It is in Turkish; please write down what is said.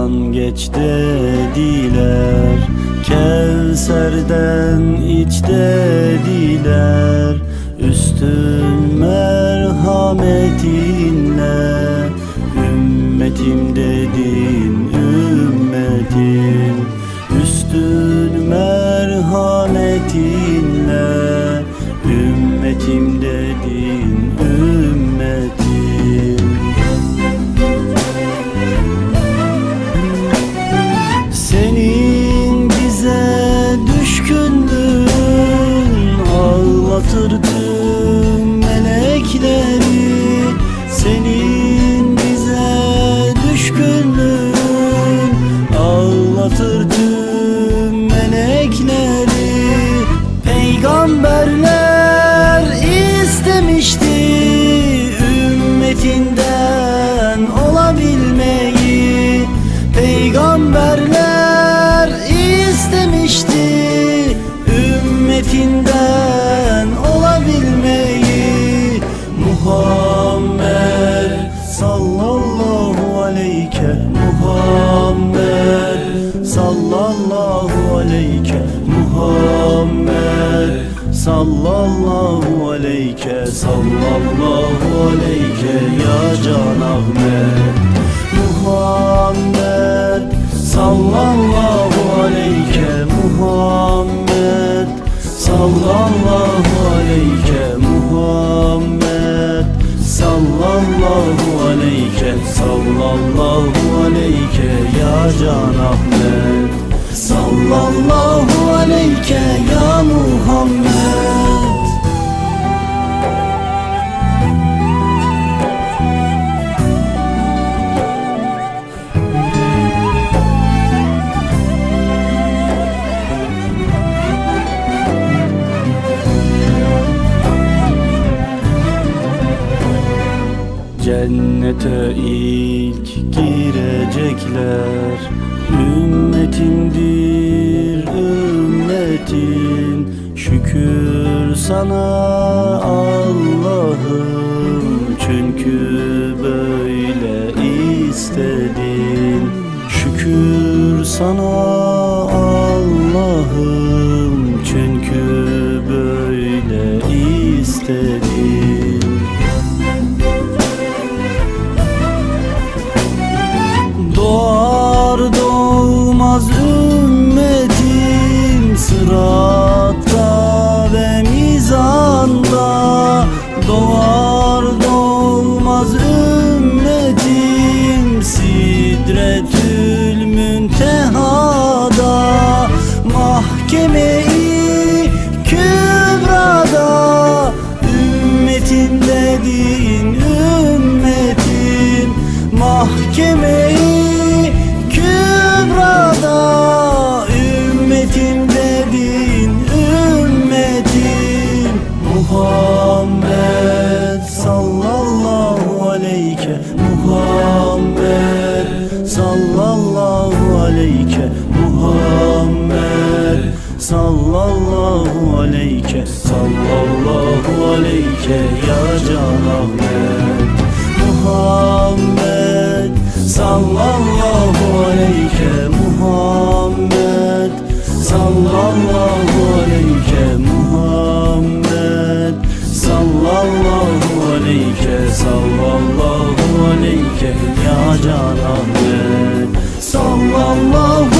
Sırattan geç dediler. Kevserden iç dediler. Üstün merhametinle Ümmetim dedin ümmetim. Üstün merhametinle ağlatırdı melekleri Senin bize düşkünlüğün. Ağlatırdı sallallahu aleyke sallallahu aleyke ya Can Ahmet. Muhammed sallallahu aleyke Muhammed. Sallallahu aleyke Muhammed. Sallallahu aleyke sallallahu aleyke ya Can Ahmet. Sallallahu aleyke ya Muhammed Cennete ilk girecekler. Ümmetindir ümmetin. Şükür sana Allah'ım. Çünkü böyle istedin. Şükür sana Allah'ım. Çünkü böyle istedin was sallallahu aleyke sallallahu aleyke ya Can Ahmet. Muhammed sallallahu aleyke Muhammed. Sallallahu aleyke Muhammed. Sallallahu aleyke sallallahu aleyke ya Can Ahmet. Sallallahu